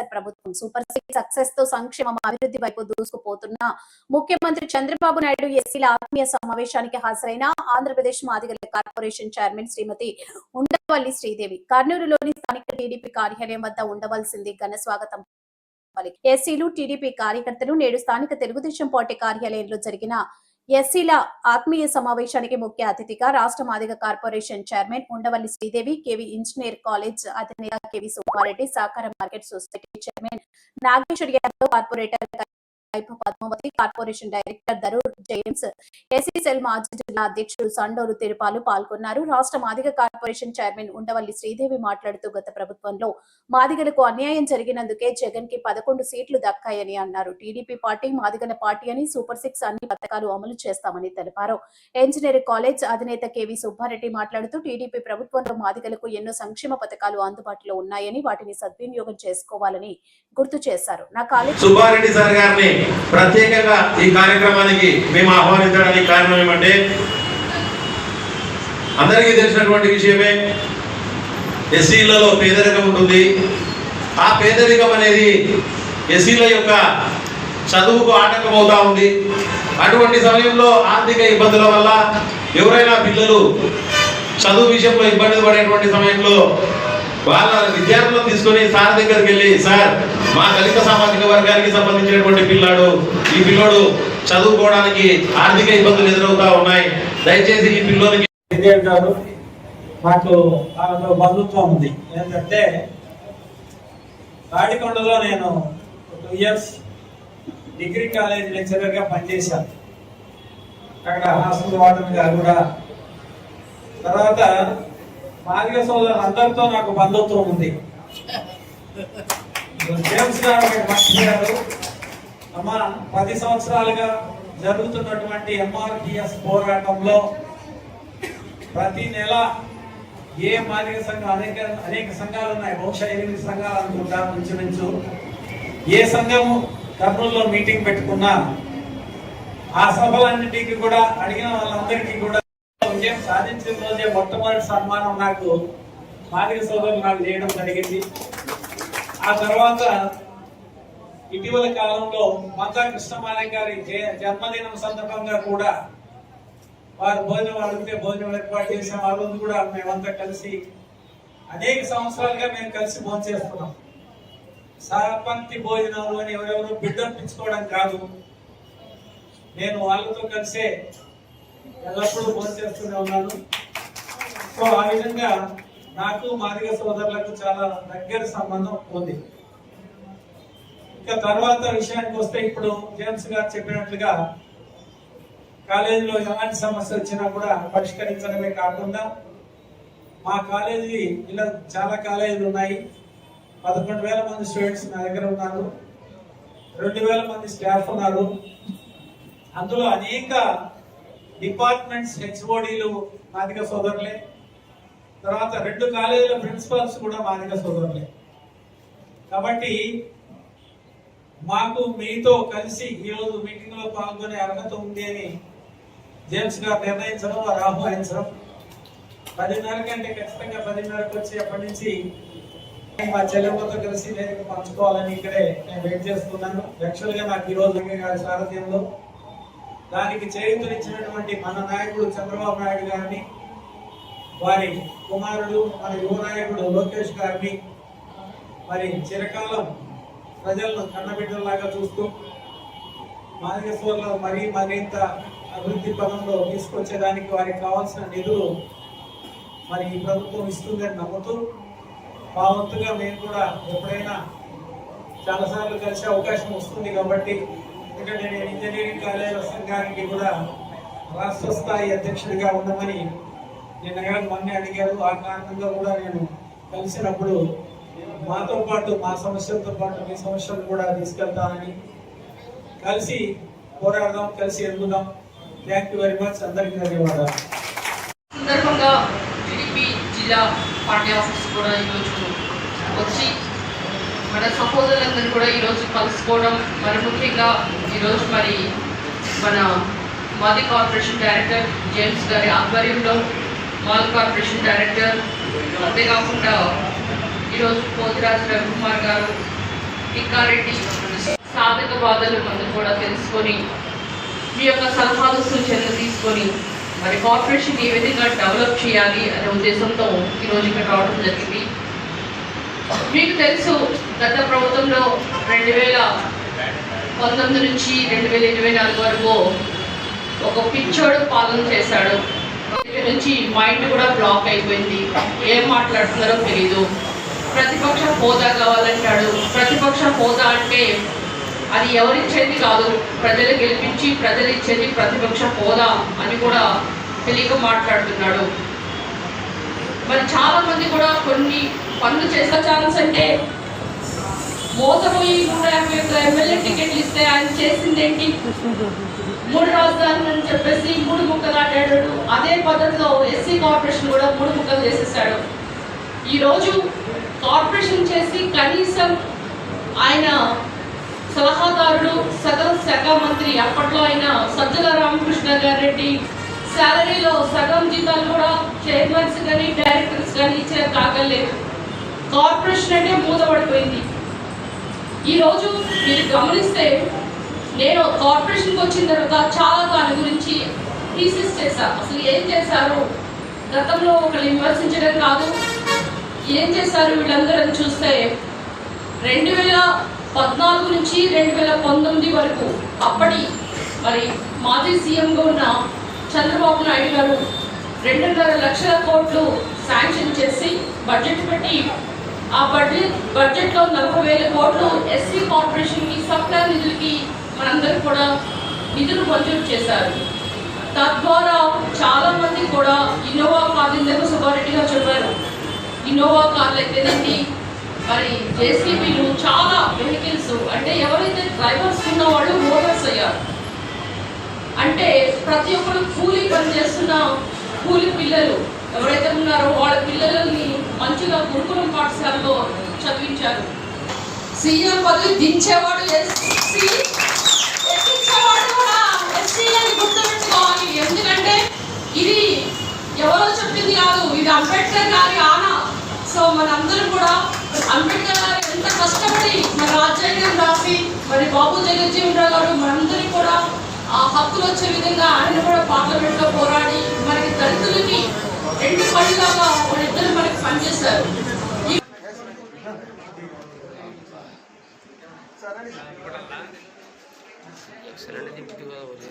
వైఎస్ఆర్ ప్రభుత్వం. Super six సక్సెస్తో సంక్షేమం అభివృద్ధి వైపు దూసుకుపోతున్న ముఖ్యమంత్రి చంద్రబాబు నాయుడు ఎస్సీల ఆత్మీయ సమావేశానికి హాజరైన ఆంధ్రప్రదేశ్ మాదిగల కార్పొరేషన్ చైర్మన్ శ్రీమతి ఉండవల్లి శ్రీదేవి. కర్నూలులోని స్థానిక టీడీపీ కార్యాలయం వద్ద ఉండవలసింది ఘన స్వాగతం. ఎస్సీలు టీడీపీ కార్యకర్తలు నేడు స్థానిక తెలుగుదేశం పార్టీ కార్యాలయంలో జరిగిన ఎస్సీల ఆత్మీయ సమావేశానికి ముఖ్య అతిథిగా రాష్ట్ర Madiga corporation chairman Undavalli Sridevi K V engineer college అధినేత కేవి సుబ్బారెడ్డి సహకార market society chairman Nageshwar Yadav corporator వైపు Padmavathi corporation director Darur James SC cell మాజీ జిల్లా అధ్యక్షుడు సండోరు తిరుపాలు పాల్గొన్నారు. రాష్ట్ర మాదిగ కార్పొరేషన్ చైర్మన్ ఉండవల్లి శ్రీదేవి మాట్లాడుతూ గత ప్రభుత్వంలో మాదిగలకు అన్యాయం జరిగినందుకే జగన్కి పదకొండు సీట్లు దక్కాయని అన్నారు. టీడీపీ పార్టీ మాదిగల పార్టీ అని సూపర్ సిక్స్ అన్ని పథకాలు అమలు చేస్తామని తెలిపారు. ఇంజనీరింగ్ కాలేజ్ అధినేత కేవి సుబ్బారెడ్డి మాట్లాడుతూ టీడీపీ ప్రభుత్వంలో మాదిగలకు ఎన్నో సంక్షేమ పథకాలు అందుబాటులో ఉన్నాయని వాటిని సద్వినియోగం చేసుకోవాలని గుర్తు చేశారు. నా కాలేజ్ సుబ్బారెడ్డి సార్ గారిని ప్రత్యేకంగా ఈ కార్యక్రమానికి మేము ఆహ్వానించడానికి కారణం ఏమంటే అందరికీ తెలిసినటువంటి విషయమే ఎస్సీలలో పేదరికం ఉంటుంది. ఆ పేదరికం అనేది ఎస్సీల యొక్క చదువుకు ఆటంకం అవుతా ఉంది. అటువంటి సమయంలో ఆర్థిక ఇబ్బందుల వల్ల ఎవరైనా పిల్లలు చదువు విషయంలో ఇబ్బంది పడేటువంటి సమయంలో వాళ్ళ విద్యార్థులను తీసుకొని సార్ దగ్గరికి వెళ్ళి సార్ మా దళిత సామాజిక వర్గానికి సంబంధించినటువంటి పిల్లాడు ఈ పిల్లోడు చదువుకోవడానికి ఆర్థిక ఇబ్బందులు ఎదురవుతా ఉన్నాయి. దయచేసి ఈ పిల్లోనికి గారు మాకు ఆమెతో బంధుత్వం ఉంది. ఏంటంటే రాడికొండలో నేను టూ ఇయర్స్ డిగ్రీ కాలేజ్ లెక్చరర్గా పనిచేశాను. అక్కడ హాస్టల్ వాటర్ గారు కూడా. తర్వాత మాదిగ సోదరులు అందరితో నాకు బంధుత్వం ఉంది. జేమ్స్ గారు ఒక గారు అమ్మ పది సంవత్సరాలుగా జరుగుతున్నటువంటి ఎంఆర్పిఎస్ పోరాటంలో ప్రతి నెల ఏ మాదిక సంఘం అనేక అనేక సంఘాలు ఉన్నాయి. బహుశా ఎనిమిది సంఘాలు అనుకుంటా ఇంచుమించు ఏ సంఘము కర్నూలులో మీటింగ్ పెట్టుకున్నా ఆ సభలన్నిటికీ కూడా అడిగిన వాళ్ళందరికీ కూడా విజయం సాధించిన రోజే మొట్టమొదటి సన్మానం నాకు మాదిక సోదరులు నాకు చేయడం జరిగింది. ఆ తర్వాత ఇటీవల కాలంలో మందా కృష్ణమాలయ గారి జన్మదినం సందర్భంగా కూడా వారు భోజనం అడిగితే భోజనం ఏర్పాటు చేసాం ఆ రోజు కూడా మేమంతా కలిసి అనేక సంవత్సరాలుగా మేము కలిసి భోజనం చేస్తున్నాం. సహపంక్తి భోజనాలు అని ఎవరెవరు బిడ్డపించుకోవడం కాదు. నేను వాళ్ళతో కలిసే ఎల్లప్పుడూ భోజనం చేస్తూనే ఉన్నాను. సో ఆ విధంగా నాకు మాదిగ సోదరులకు చాలా దగ్గర సంబంధం ఉంది. ఇక తర్వాత విషయానికి వస్తే ఇప్పుడు జేమ్స్ గారు చెప్పినట్లుగా కాలేజీలో ఎలాంటి సమస్య వచ్చినా కూడా పరిష్కరించడమే కాకుండా మా కాలేజీ ఇలా చాలా కాలేజీలు ఉన్నాయి. పదకొండు వేల మంది స్టూడెంట్స్ నా దగ్గర ఉన్నారు. రెండు వేల మంది స్టాఫ్ ఉన్నారు. అందులో అనేక డిపార్ట్మెంట్స్ హెచ్ఓడీలు మాదిక సోదరులే. తర్వాత రెండు కాలేజీల ప్రిన్సిపల్స్ కూడా మాదిక సోదరులే. కాబట్టి మాకు మీతో కలిసి ఈరోజు మీటింగ్లో పాల్గొనే అర్హత ఉంది అని జేమ్స్ గారు నిర్ణయించడం వారు ఆహ్వానించడం. పదిన్నర కంటే ఖచ్చితంగా పదిన్నరకు వచ్చి అప్పటి నుంచి మా చెల్లెమ్మతో కలిసి నేను పంచుకోవాలని ఇక్కడే నేను వెయిట్ చేస్తున్నాను. యాక్చువల్గా నాకు ఈ రోజు గారి సారథ్యంలో దానికి చేయూతనిచ్చినటువంటి మన నాయకుడు చంద్రబాబు నాయుడు గారిని వారి కుమారుడు మన యువనాయకుడు లోకేష్ గారిని మరి చిరకాలం ప్రజలను కన్నబిడ్డలాగా చూస్తూ మాదిగేశ్వర్లో మరీ మరింత అభివృద్ధి పదంలో తీసుకొచ్చేదానికి వారికి కావాల్సిన నిధులు మరి ఈ ప్రభుత్వం ఇస్తుందని నమ్ముతూ మా వంతుగా మేము కూడా ఎప్పుడైనా చాలాసార్లు కలిసే అవకాశం వస్తుంది కాబట్టి ఎందుకంటే నేను ఇంజనీరింగ్ కాలేజీల సంఘానికి కూడా రాష్ట్ర స్థాయి అధ్యక్షుడిగా ఉండమని నిన్న మొన్నే అడిగారు ఆ కారణంగా కూడా నేను కలిసినప్పుడు మాతో పాటు మా సమస్యలతో పాటు మీ సమస్యలు కూడా తీసుకెళ్తానని కలిసి పోరాడదాం కలిసి ఎదుగుదాం. థ్యాంక్ యూ వెరీ మచ్ అందరికీ ధన్యవాదాలు. సందర్భంగా టీడీపీ జిల్లా పార్టీ ఆఫీస్ కూడా ఈరోజు వచ్చి మన సహోదరులందరూ కూడా ఈరోజు కలుసుకోవడం మరి ముఖ్యంగా ఈరోజు మరి మన మాది కార్పొరేషన్ డైరెక్టర్ జేమ్స్ గారి ఆధ్వర్యంలో మాల్ కార్పొరేషన్ డైరెక్టర్ అంతేకాకుండా ఈరోజు పోతిరాజు రవికుమార్ గారు టిక్కారెడ్డి సాధక బాధలు మనం కూడా తెలుసుకొని మీ యొక్క సలహాలు సూచనలు తీసుకొని మరి కార్పొరేషన్ ఏ విధంగా డెవలప్ చేయాలి అనే ఉద్దేశంతో ఈరోజు ఇక్కడ రావడం జరిగింది. మీకు తెలుసు గత ప్రభుత్వంలో రెండు వేల పంతొమ్మిది నుంచి రెండు వేల ఇరవై నాలుగు వరకు ఒక పిచ్చోడు పాలన చేశాడు. నుంచి మైండ్ కూడా బ్లాక్ అయిపోయింది. ఏం మాట్లాడుతున్నారో తెలియదు ప్రతిపక్ష హోదా కావాలంటాడు. ప్రతిపక్ష హోదా అంటే అది ఎవరిచ్చేది కాదు. ప్రజలు గెలిపించి ప్రజలు ఇచ్చేది ప్రతిపక్ష హోదా అని కూడా తెలియక మాట్లాడుతున్నాడు. మరి చాలా మంది కూడా కొన్ని పనులు చేసే ఛాన్స్ అంటే మోసపోయి నూట యాభై ఒక్క ఎమ్మెల్యే టికెట్లు ఇస్తే ఆయన చేసింది ఏంటి మూడు రాజధానులు అని చెప్పేసి మూడు ముక్కలు ఆడాడు. అదే పద్ధతిలో ఎస్సీ కార్పొరేషన్ కూడా మూడు ముక్కలు చేసేసాడు. ఈరోజు కార్పొరేషన్ చేసి కనీసం ఆయన సలహాదారుడు సగం శాఖ మంత్రి అప్పట్లో ఆయన సజ్జల రామకృష్ణ గారెడ్డి శాలరీలో సగం జీతాలు కూడా చైర్మన్స్ కానీ డైరెక్టర్స్ కానీ ఇచ్చే కాగలేదు కార్పొరేషన్ అంటే మూతపడిపోయింది. ఈరోజు మీరు గమనిస్తే నేను కార్పొరేషన్కి వచ్చిన తర్వాత చాలా దాని గురించి థీసిస్ చేశాను అసలు ఏం చేశారు? గతంలో ఒకళ్ళు విమర్శించడం కాదు. ఏం చేశారు వీళ్ళందరూ చూస్తే రెండు వేల పద్నాలుగు నుంచి రెండు వేల పంతొమ్మిది వరకు అప్పటి మరి మాజీ సీఎంగా ఉన్న చంద్రబాబు నాయుడు గారు రెండున్నర లక్షల కోట్లు శాంక్షన్ చేసి బడ్జెట్ పెట్టి ఆ బడ్జెట్ బడ్జెట్లో నలభై వేల కోట్లు ఎస్సీ కార్పొరేషన్కి సప్లై నిధులకి మనందరూ కూడా నిధులు మంజూరు చేశారు. తద్వారా చాలా మంది కూడా ఇన్నోవా కార్లు ఇందాక సుబ్బారెడ్డి చెప్పారు. ఇన్నోవా కార్లు అయితేనండి మరి జేసీబీలు చాలా వెహికల్స్ అంటే ఎవరైతే డ్రైవర్స్ ఉన్న వాళ్ళు ఓనర్స్ అయ్యారు. అంటే ప్రతి ఒక్కరు కూలీ పని చేస్తున్న కూలి పిల్లలు ఎవరైతే ఉన్నారో వాళ్ళ పిల్లలని మంచిగా గురుకులం పాఠశాలలో చదివించారు. సీఎం పదవి దించేవాడు ఎస్సీ ఇది ఎవరో చెప్పింది కాదు ఇది అంబేద్కర్ గారి ఆన సో మనందరం కూడా అంబేద్కర్ గారు ఎంత కష్టపడి మన రాజ్యాంగం రాసి మరి బాబు జగజ్జీవన్ రావు గారు మనందరికీ కూడా ఆ హక్కులు వచ్చే విధంగా ఆయన కూడా పార్లమెంట్లో పోరాడి మనకి దళితులకి రెండు పడిలాగా వాళ్ళిద్దరు మనకి పనిచేశారు சில ஒரு